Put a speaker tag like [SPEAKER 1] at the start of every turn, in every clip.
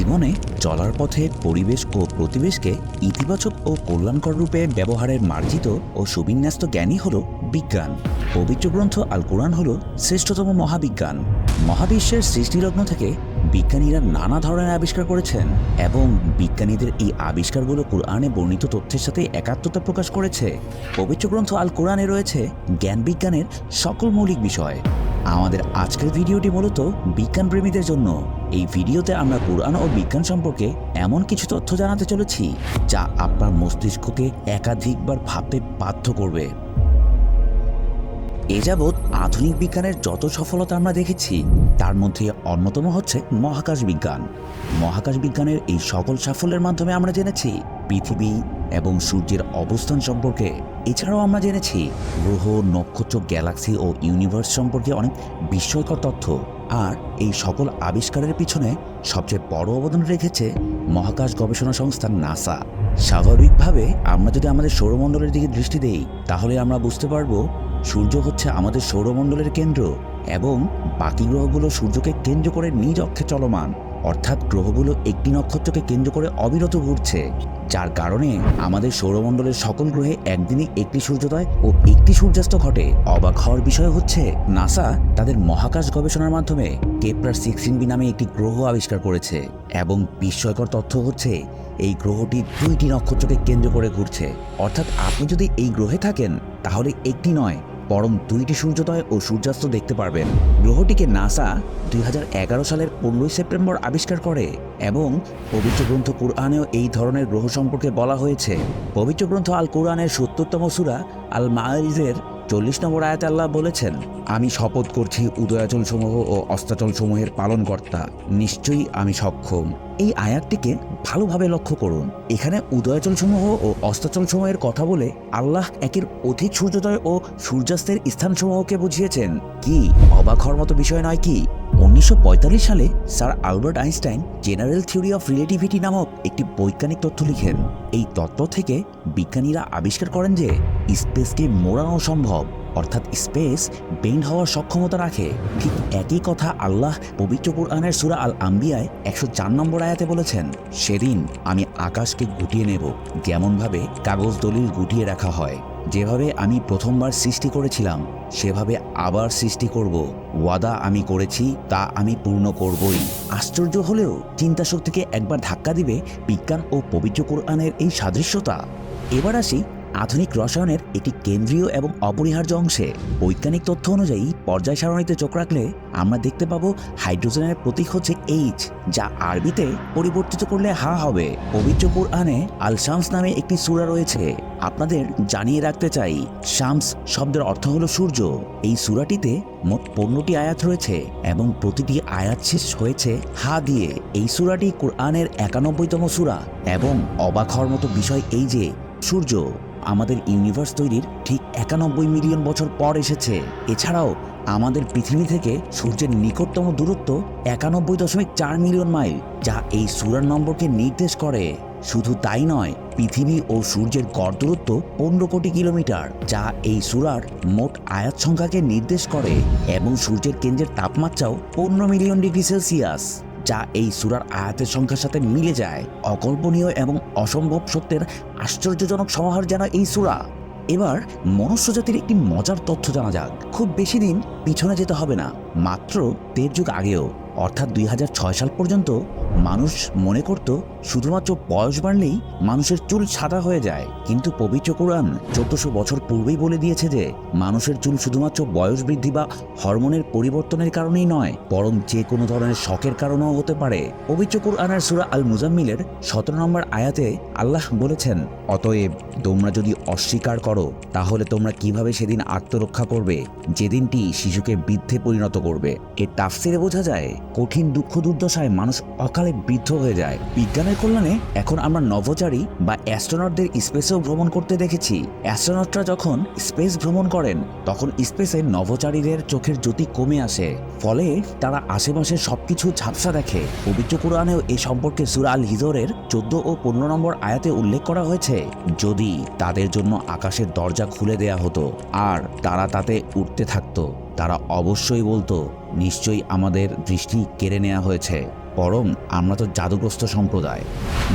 [SPEAKER 1] জীবনে চলার পথে পরিবেশ ও প্রতিবেশকে ইতিবাচক ও কল্যাণকর রূপে ব্যবহারের মার্জিত ও সুবিন্যস্ত জ্ঞানই হল বিজ্ঞান। পবিত্র গ্রন্থ আল কোরআন হল শ্রেষ্ঠতম মহাবিজ্ঞান। মহাবিশ্বের সৃষ্টিলগ্ন থেকে বিজ্ঞানীরা নানা ধরনের আবিষ্কার করেছেন এবং বিজ্ঞানীদের এই আবিষ্কারগুলো কোরআনে বর্ণিত তথ্যের সাথে একাত্মতা প্রকাশ করেছে। পবিত্র গ্রন্থ আল কোরআনে রয়েছে জ্ঞান বিজ্ঞানের সকল মৌলিক বিষয়। আমাদের আজকের ভিডিওটি মূলত বিজ্ঞানপ্রেমীদের জন্য। এই ভিডিওতে আমরা কোরআন ও বিজ্ঞান সম্পর্কে এমন কিছু তথ্য জানাতে চলেছি যা আপনার মস্তিষ্ককে একাধিকবার ভাবতে বাধ্য করবে। এ যাবৎ আধুনিক বিজ্ঞানের যত সফলতা আমরা দেখেছি, তার মধ্যে অন্যতম হচ্ছে মহাকাশ বিজ্ঞান। মহাকাশ বিজ্ঞানের এই সকল সাফল্যের মাধ্যমে আমরা জেনেছি পৃথিবী এবং সূর্যের অবস্থান সম্পর্কে। এছাড়াও আমরা জেনেছি গ্রহ, নক্ষত্র, গ্যালাক্সি ও ইউনিভার্স সম্পর্কে অনেক বিস্ময়কর তথ্য। আর এই সকল আবিষ্কারের পিছনে সবচেয়ে বড় অবদান রেখেছে মহাকাশ গবেষণা সংস্থা নাসা। স্বাভাবিকভাবে আমরা যদি আমাদের সৌরমণ্ডলের দিকে দৃষ্টি দেই, তাহলে আমরা বুঝতে পারব সূর্য হচ্ছে আমাদের সৌরমণ্ডলের কেন্দ্র এবং বাকি গ্রহগুলো সূর্যকে কেন্দ্র করে নিজ অক্ষে চলমান। অর্থাৎ গ্রহগুলো একটি নক্ষত্রকে কেন্দ্র করে অবিরত ঘুরছে, যার কারণে আমাদের সৌরমণ্ডলের সকল গ্রহে একদিনই একটি সূর্যোদয় ও একটি সূর্যাস্ত ঘটে। অবাক হওয়ার বিষয় হচ্ছে, নাসা তাদের মহাকাশ গবেষণার মাধ্যমে কেপ্রার সিক্সটিন বি নামে একটি গ্রহ আবিষ্কার করেছে এবং বিস্ময়কর তথ্য হচ্ছে, এই গ্রহটি দুইটি নক্ষত্রকে কেন্দ্র করে ঘুরছে। অর্থাৎ আপনি যদি এই গ্রহে থাকেন, তাহলে একটি নয় বরং দুইটি সূর্যোদয় ও সূর্যাস্ত দেখতে পারবেন। গ্রহটিকে নাসা দুই হাজার এগারো সালের পনেরোই সেপ্টেম্বর আবিষ্কার করে এবং পবিত্র গ্রন্থ কোরআনেও এই ধরনের গ্রহ সম্পর্কে বলা হয়েছে। পবিত্র গ্রন্থ আল কোরআনের সত্তরতম সুরা আল মারিজের চল্লিশ নম্বর আয়াত আল্লাহ বলেছেন, আমি শপথ করছি উদয়াচল সমূহ ও অস্তাচল সমূহের পালনকর্তা, নিশ্চয়ই আমি সক্ষম। এই আয়াতটিকে ভালোভাবে লক্ষ্য করুন। এখানে উদয়াচল সমূহ ও অস্তাচল সমূহের কথা বলে আল্লাহ একের অধিক সূর্যোদয় ও সূর্যাস্তের স্থানসমূহকে বুঝিয়েছেন। কি? অবাক হওয়ার মতো বিষয় নয় কি? উনিশশো পঁয়তাল্লিশ সালে sir Albert Einstein general theory of relativity নামক একটি বৈজ্ঞানিক তথ্য লিখেন। এই তত্ত্ব থেকে বিজ্ঞানীরা আবিষ্কার করেন যে স্পেসকে মোড়ানো সম্ভব, অর্থাৎ স্পেস বেন্ড হওয়ার সক্ষমতা রাখে। ঠিক একই কথা আল্লাহ পবিত্র কুরআনের সুরা আল আম্বিয়ায় একশো চার নম্বর আয়াতে বলেছেন, সেদিন আমি আকাশকে গুটিয়ে নেব, যেমনভাবে কাগজ দলিল গুটিয়ে রাখা হয়। যেভাবে আমি প্রথমবার সৃষ্টি করেছিলাম, সেভাবে আবার সৃষ্টি করব। ওয়াদা আমি করেছি, তা আমি পূর্ণ করবই। আশ্চর্য হলেও চিন্তা শক্তিকে একবার ধাক্কা দিবে বিজ্ঞান ও পবিত্র কোরআনের এই সাদৃশ্যতা। এবার আসি আধুনিক রসায়নের একটি কেন্দ্রীয় এবং অপরিহার্য অংশে বৈজ্ঞানিক তথ্য অনুযায়ী পর্যায় সারণীতে চোখ রাখলে আমরা দেখতে পাবো হাইড্রোজেনের প্রতীক হচ্ছে এইচ যা আরবিতে পরিবর্তিত করলে হা হবে। পবিত্র কোরআনে আল শামস নামে একটি সূরা রয়েছে। আপনাদের জানিয়ে রাখতে চাই, শামস শব্দের অর্থ হলো সূর্য। এই সূরাটিতে মোট পনেরোটি আয়াত রয়েছে এবং প্রতিটি আয়াত শেষ হয়েছে হা দিয়ে। এই সূরাটি কোরআনের একানব্বইতম সূরা এবং অবাক হওয়ার মতো বিষয় এই যে, সূর্য। আমাদের ইউনিভার্স তৈরির ঠিক একানব্বই মিলিয়ন বছর পর এসেছে। এছাড়াও, আমাদের পৃথিবী থেকে সূর্যের নিকটতম দূরত্ব একানব্বই দশমিক চার মিলিয়ন মাইল, যা এই সূরার নম্বরকে নির্দেশ করে। শুধু তাই নয়, পৃথিবী ও সূর্যের গড় দূরত্ব পনেরো কোটি কিলোমিটার, যা এই সূরার মোট আয়াত সংখ্যাকে নির্দেশ করে, এবং সূর্যের কেন্দ্রের তাপমাত্রাও পনেরো মিলিয়ন ডিগ্রি সেলসিয়াস। যা এই সুরার আয়াতের সংখ্যার সাথে মিলে যায়। অকল্পনীয় এবং অসম্ভব সত্যের আশ্চর্যজনক সমাহার যেন এই সুরা। এবার মনুষ্যজাতির একটি মজার তথ্য জানা যাক। খুব বেশি দিন পিছনে যেতে হবে না, মাত্র দেড় যুগ আগেও, অর্থাৎ দুই হাজার ছয় সাল পর্যন্ত মানুষ মনে করত শুধুমাত্র বয়স বাড়লেই মানুষের চুল সাদা হয়ে যায়। কিন্তু পবিত্র কোরআন চোদ্দশো বছর পূর্বেই বলে দিয়েছে যে, মানুষের চুল শুধুমাত্র বয়স বৃদ্ধি বা হরমোনের পরিবর্তনের কারণেই নয়, বরং যে কোনো ধরনের শখের কারণেও হতে পারে। পবিত্র কোরআনের সুরা আল মুজাম্মিলের সতেরো নম্বর আয়াতে আল্লাহ বলেছেন, অতএব তোমরা যদি অস্বীকার করো, তাহলে তোমরা কীভাবে সেদিন আত্মরক্ষা করবে? যেদিনটি শিশুকে বৃদ্ধে পরিণত করবে। এর তাফসিরে বোঝা যায়, কঠিন দুঃখ দুর্দশায় মানুষ অকালে বৃদ্ধ হয়ে যায়। বিজ্ঞানের কল্যাণে এখন আমরা নভোচারী বা অ্যাস্ট্রোনটদের স্পেসেও ভ্রমণ করতে দেখেছি। অ্যাস্ট্রোনটরা যখন স্পেস ভ্রমণ করেন, তখন স্পেসে নভোচারীদের চোখের জ্যোতি কমে আসে। ফলে তারা আশেপাশের সবকিছু ঝাপসা দেখে। পবিত্র কোরআনেও এ সম্পর্কে সুরা আল হিজরের চোদ্দ ও পনেরো নম্বর আয়াতে উল্লেখ করা হয়েছে, যদি তাদের জন্য আকাশের দরজা খুলে দেয়া হতো আর তারা তাতে উঠতে থাকতো, তারা অবশ্যই বলতো, নিশ্চয়ই আমাদের দৃষ্টি কেড়ে নেওয়া হয়েছে। বরং আমরা তো জাদুগ্রস্ত সম্প্রদায়।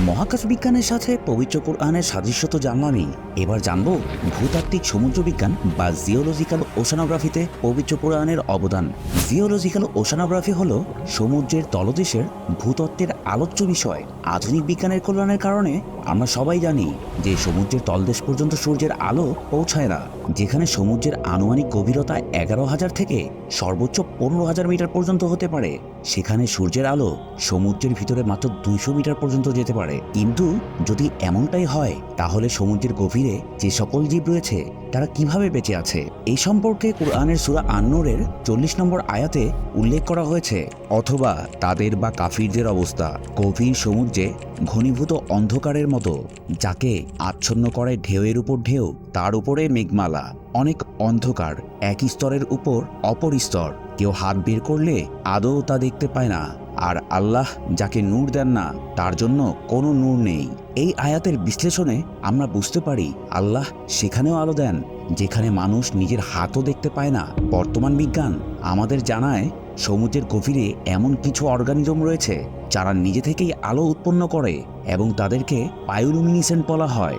[SPEAKER 1] মহাকাশ বিজ্ঞানের সাথে পবিত্র কোরআনের সাদৃশ্য তো জানলামই এবার জানব ভূতাত্ত্বিক সমুদ্র বিজ্ঞান বা জিওলজিক্যাল ওশানোগ্রাফিতে পবিত্র কোরআনের অবদান। জিওলজিক্যাল ওশানোগ্রাফি হল সমুদ্রের তলদেশের ভূতত্ত্বের আলোচ্য বিষয়। আধুনিক বিজ্ঞানের কল্যাণের কারণে আমরা সবাই জানি যে সমুদ্রের তলদেশ পর্যন্ত সূর্যের আলো পৌঁছায় না। যেখানে সমুদ্রের আনুমানিক গভীরতা এগারো হাজার থেকে সর্বোচ্চ পনেরো হাজার মিটার পর্যন্ত হতে পারে। সেখানে সূর্যের আলো সমুদ্রের ভিতরে মাত্র দুইশো মিটার পর্যন্ত যেতে পারে। কিন্তু যদি এমনটাই হয়, তাহলে সমুদ্রের গভীরে যে সকল জীব রয়েছে তারা কীভাবে বেঁচে আছে? এই সম্পর্কে কোরআনের সুরা আন্নুরের চল্লিশ নম্বর আয়াতে উল্লেখ করা হয়েছে, অথবা তাদের বা কাফিরদের অবস্থা। গভীর সমুদ্রে ঘনীভূত অন্ধকারের মতো, যাকে আচ্ছন্ন করে ঢেউয়ের উপর ঢেউ, তার উপরে মেঘমালা। অনেক অন্ধকার এক স্তরের উপর অপর স্তর। কেউ হাত বের করলে আদৌ তা দেখতে পায় না। আর আল্লাহ যাকে নূর দেন না, তার জন্য কোনো নূর নেই। এই আয়াতের বিশ্লেষণে আমরা বুঝতে পারি, আল্লাহ সেখানেও আলো দেন, যেখানে মানুষ নিজের হাতও দেখতে পায় না। বর্তমান বিজ্ঞান আমাদের জানায়, সমুদ্রের গভীরে এমন কিছু অর্গানিজম রয়েছে, যারা নিজে থেকেই আলো উৎপন্ন করে এবং তাদেরকে বায়োলুমিনিসেন্ট বলা হয়।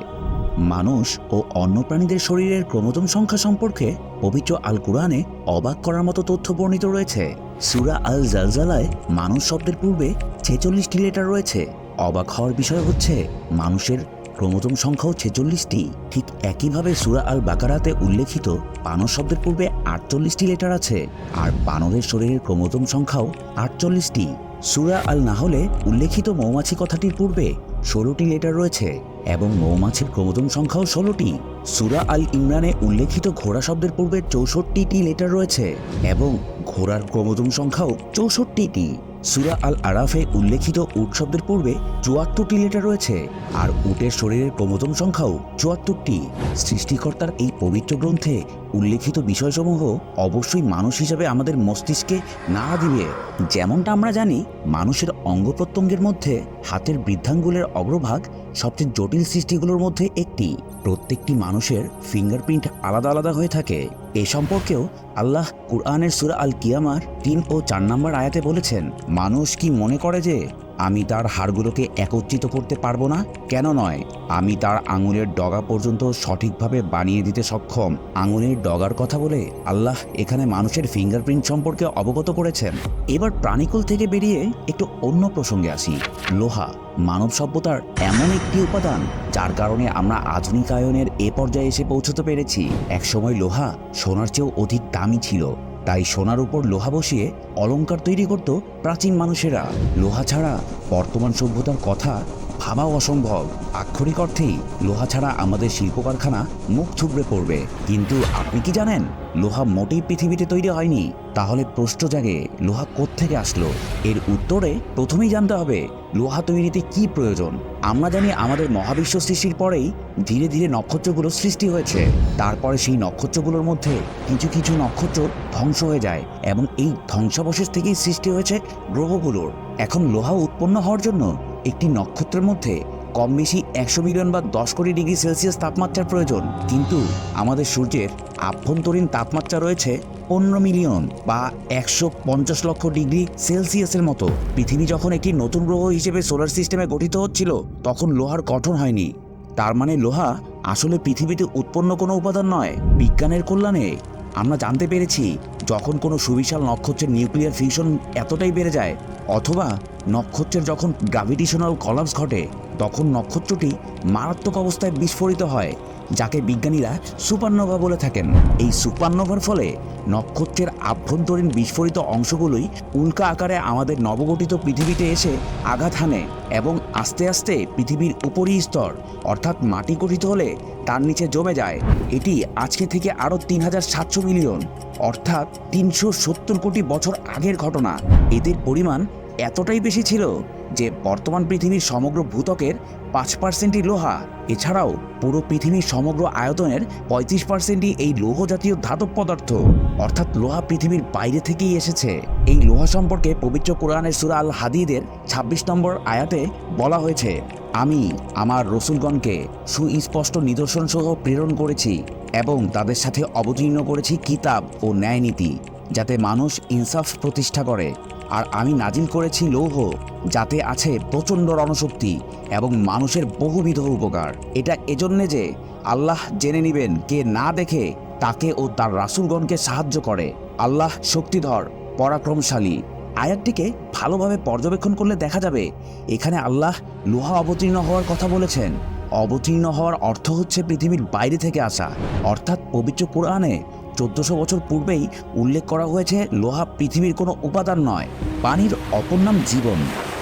[SPEAKER 1] মানুষ ও অন্য প্রাণীদের শরীরের ক্রোমোজোম সংখ্যা সম্পর্কে পবিত্র আল কুরআনে অবাক করার মতো তথ্য বর্ণিত রয়েছে। সুরা আল জালজালায় মানুষ শব্দের পূর্বে ছেচল্লিশটি লেটার রয়েছে। অবাক হওয়ার বিষয় হচ্ছে, মানুষের ক্রোমোজোম সংখ্যাও ছেচল্লিশটি। ঠিক একইভাবে সুরা আল বাকারাতে উল্লেখিত বানর শব্দের পূর্বে আটচল্লিশটি লেটার আছে, আর বানরের শরীরের ক্রোমোজোম সংখ্যাও আটচল্লিশটি। সুরা আল নাহলে উল্লেখিত মৌমাছি কথাটির পূর্বে ষোলোটি লেটার রয়েছে। এবং মৌমাছির ক্রোমোজোম সংখ্যাও ষোলোটি। সুরা আল ইমরানে উল্লেখিত ঘোড়া শব্দের পূর্বে চৌষট্টিটি লেটার রয়েছে এবং ঘোড়ার ক্রোমোজোম সংখ্যাও চৌষট্টিটি। সুরা আল আরাফে উল্লেখিত উট শব্দের পূর্বে চুয়াত্তরটি লেটার রয়েছে আর উটের শরীরের ক্রোমোজোম সংখ্যাও চুয়াত্তরটি। সৃষ্টিকর্তার এই পবিত্র গ্রন্থে উল্লেখিত বিষয়সমূহ অবশ্যই মানুষ হিসাবে আমাদের মস্তিষ্কে না দিবে। যেমনটা আমরা জানি, মানুষের অঙ্গ প্রত্যঙ্গের মধ্যে হাতের বৃদ্ধাঙ্গুলের অগ্রভাগ সবচেয়ে জটিল সৃষ্টিগুলোর মধ্যে একটি। প্রত্যেকটি মানুষের ফিঙ্গারপ্রিন্ট আলাদা আলাদা হয়ে থাকে। এ সম্পর্কেও আল্লাহ কুরআনের সুরা আল কিয়ামার তিন ও চার নম্বর আয়াতে বলেছেন, মানুষ কি মনে করে যে আমি তার হাড়গুলোকে একত্রিত করতে পারব না? কেন নয়? আমি তার আঙুলের ডগা পর্যন্ত সঠিকভাবে বানিয়ে দিতে সক্ষম। আঙুলের ডগার কথা বলে আল্লাহ এখানে মানুষের ফিঙ্গারপ্রিন্ট সম্পর্কে অবগত করেছেন। এবার প্রাণীকুল থেকে বেরিয়ে একটু অন্য প্রসঙ্গে আসি। লোহা, মানব সভ্যতার এমন একটি উপাদান, যার কারণে আমরা আধুনিকায়নের এ পর্যায়ে এসে পৌঁছতে পেরেছি। একসময় লোহা সোনার চেয়েও অধিক দামি ছিল। তাই সোনার উপর লোহা বসিয়ে অলঙ্কার তৈরি করত প্রাচীন মানুষেরা। লোহা ছাড়া বর্তমান সভ্যতার কথা ভাবাও অসম্ভব। আক্ষরিক অর্থেই লোহা ছাড়া আমাদের শিল্প কারখানা মুখ থুবড়ে পড়বে। কিন্তু আপনি কি জানেন, লোহা মোটেই পৃথিবীতে তৈরি হয়নি? তাহলে প্রশ্ন জাগে, লোহা কোত্থেকে আসলো? এর উত্তরে প্রথমেই জানতে হবে, লোহা তৈরিতে কি প্রয়োজন? আমরা জানি আমাদের মহাবিশ্ব সৃষ্টির পরেই ধীরে ধীরে নক্ষত্রগুলো সৃষ্টি হয়েছে। তারপরে সেই নক্ষত্রগুলোর মধ্যে কিছু কিছু নক্ষত্র ধ্বংস হয়ে যায় এবং এই ধ্বংসাবশেষ থেকেই সৃষ্টি হয়েছে গ্রহগুলোর। এখন লোহা উৎপন্ন হওয়ার জন্য একটি নক্ষত্রের মধ্যে কম বেশি একশো মিলিয়ন বা দশ কোটি ডিগ্রি সেলসিয়াস তাপমাত্রার প্রয়োজন। কিন্তু আমাদের সূর্যের আভ্যন্তরীণ তাপমাত্রা রয়েছে পনেরো মিলিয়ন বা একশো পঞ্চাশ লক্ষ ডিগ্রি সেলসিয়াসের মতো। পৃথিবী যখন একটি নতুন গ্রহ হিসেবে সোলার সিস্টেমে গঠিত হচ্ছিল, তখন লোহার গঠন হয়নি। তার মানে লোহা আসলে পৃথিবীতে উৎপন্ন কোনো উপাদান নয়। বিজ্ঞানের কল্যাণে আমরা জানতে পেরেছি, যখন কোনো সুবিশাল নক্ষত্রের নিউক্লিয়ার ফিউশন এতটাই বেড়ে যায়, অথবা নক্ষত্রের যখন গ্রাভিটেশনাল কলাপস ঘটে, তখন নক্ষত্রটি মারাত্মক অবস্থায় বিস্ফোরিত হয়, যাকে বিজ্ঞানীরা সুপারনোভা বলে থাকেন। এই সুপারনোভার ফলে নক্ষত্রের আভ্যন্তরীণ বিস্ফোরিত অংশগুলোই উল্কা আকারে আমাদের নবগঠিত পৃথিবীতে এসে আঘাত হানে এবং আস্তে আস্তে পৃথিবীর উপরই স্তর, অর্থাৎ মাটি গঠিত হলে তার নিচে জমে যায়। এটি আজকে থেকে আরও তিন হাজার সাতশো মিলিয়ন, অর্থাৎ তিনশো সত্তর কোটি বছর আগের ঘটনা। এদের পরিমাণ এতটাই বেশি ছিল যে বর্তমান পৃথিবীর সমগ্র ভূতকের পাঁচ পার্সেন্টই লোহা, এছাড়াও পুরো পৃথিবীর সমগ্র আয়তনের পঁয়ত্রিশ পার্সেন্টই এই লৌহ জাতীয় ধাতব পদার্থ। অর্থাৎ লোহা পৃথিবীর বাইরে থেকেই এসেছে। এই লোহা সম্পর্কে পবিত্র কোরআনের সুরা আল হাদিদের ছাব্বিশ নম্বর আয়াতে বলা হয়েছে, আমি আমার রসুলগণকে সুস্পষ্ট নিদর্শন সহ প্রেরণ করেছি এবং তাদের সাথে অবতীর্ণ করেছি কিতাব ও ন্যায়নীতি, যাতে মানুষ ইনসাফ প্রতিষ্ঠা করে। আর আমি নাজিল করেছি লৌহ, যাতে আছে প্রচণ্ড রণশক্তি এবং মানুষের বহুবিধ উপকার। এটা এজন্যে যে আল্লাহ জেনে নিবেন কে না দেখে তাকে ও তার রাসূলগণকে সাহায্য করে। আল্লাহ শক্তিধর, পরাক্রমশালী। আয়াতটিকে ভালোভাবে পর্যবেক্ষণ করলে দেখা যাবে, এখানে আল্লাহ লোহা অবতীর্ণ হওয়ার কথা বলেছেন। অবতীর্ণ হওয়ার অর্থ হচ্ছে পৃথিবীর বাইরে থেকে আসা। অর্থাৎ পবিত্র কোরআনে চোদ্দশো বছর পূর্বেই উল্লেখ করা হয়েছে, লোহা পৃথিবীর কোনো উপাদান নয়, পানির অপর নাম জীবন।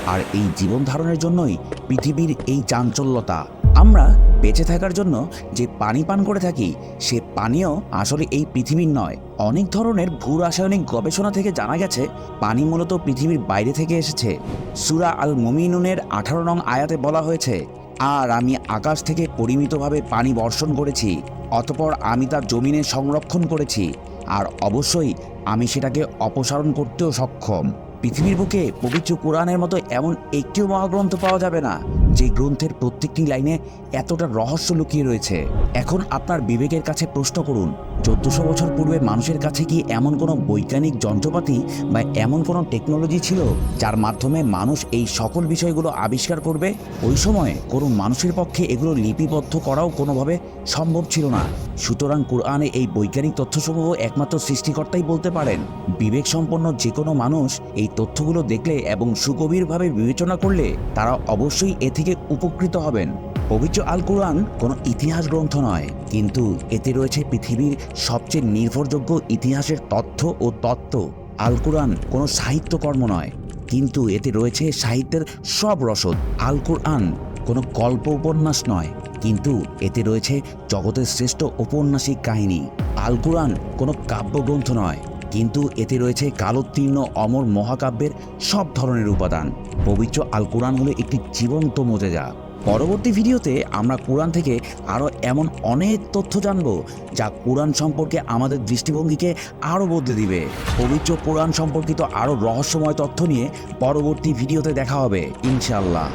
[SPEAKER 1] আর এই জীবন ধারণের জন্যই পৃথিবীর এই চাঞ্চল্যতা। আমরা বেঁচে থাকার জন্য যে পানি পান করে থাকি, সে পানীয় আসলে এই পৃথিবীর নয়। অনেক ধরনের ভূ রাসায়নিক গবেষণা থেকে জানা গেছে, পানি মূলত পৃথিবীর বাইরে থেকে এসেছে। সুরা আল মুমিনুনের আঠারো নং আয়াতে বলা হয়েছে আর আমি আকাশ থেকে পরিমিতভাবে পানি বর্ষণ করেছি, অতপর আমি তার জমিনে সংরক্ষণ করেছি, আর অবশ্যই আমি সেটাকে অপসারণ করতেও সক্ষম। পৃথিবীর বুকে পবিত্র কোরআনের মতো এমন একটিও মহাগ্রন্থ পাওয়া যাবে না। যে গ্রন্থের প্রত্যেকটি লাইনে এতটা রহস্য লুকিয়ে রয়েছে। এখন আপনার বিবেকের কাছে প্রশ্ন করুন, চোদ্দশো বছর পূর্বে মানুষের কাছে কি এমন কোনো বৈজ্ঞানিক যন্ত্রপাতি বা এমন কোনো টেকনোলজি ছিল যার মাধ্যমে মানুষ এই সকল বিষয়গুলো আবিষ্কার করবে? ওই সময় কোনো মানুষের পক্ষে এগুলো লিপিবদ্ধ করাও কোনোভাবে সম্ভব ছিল না। সুতরাং কোরআনে এই বৈজ্ঞানিক তথ্যসমূহ একমাত্র সৃষ্টিকর্তাই বলতে পারেন। বিবেক সম্পন্ন যে কোনো মানুষ এই তথ্যগুলো দেখলে এবং সুগভীরভাবে বিবেচনা করলে তারা অবশ্যই এ থেকে উপকৃত হবেন। পবিত্র আল কোরআন কোনো ইতিহাস গ্রন্থ নয়, কিন্তু এতে রয়েছে পৃথিবীর সবচেয়ে নির্ভরযোগ্য ইতিহাসের তথ্য ও তত্ত্ব। আল কোরআন কোনো সাহিত্যকর্ম নয়, কিন্তু এতে রয়েছে সাহিত্যের সব রসদ। আল কোরআন কোনো গল্প উপন্যাস নয়, কিন্তু এতে রয়েছে জগতের শ্রেষ্ঠ ঔপন্যাসিক কাহিনী। আল কোরআন কোনো কাব্যগ্রন্থ নয় কিন্তু এতে রয়েছে কালোত্তীর্ণ অমর মহাকাব্যের সব ধরনের উপাদান। পবিত্র আল কোরআন হলো একটি জীবন্ত মোজেজা। পরবর্তী ভিডিওতে আমরা কোরআন থেকে আরও এমন অনেক তথ্য জানব যা কোরআন সম্পর্কে আমাদের দৃষ্টিভঙ্গিকে আরও বদলে দিবে। পবিত্র কোরআন সম্পর্কিত আরও রহস্যময় তথ্য নিয়ে পরবর্তী ভিডিওতে দেখা হবে, ইনশাআল্লাহ।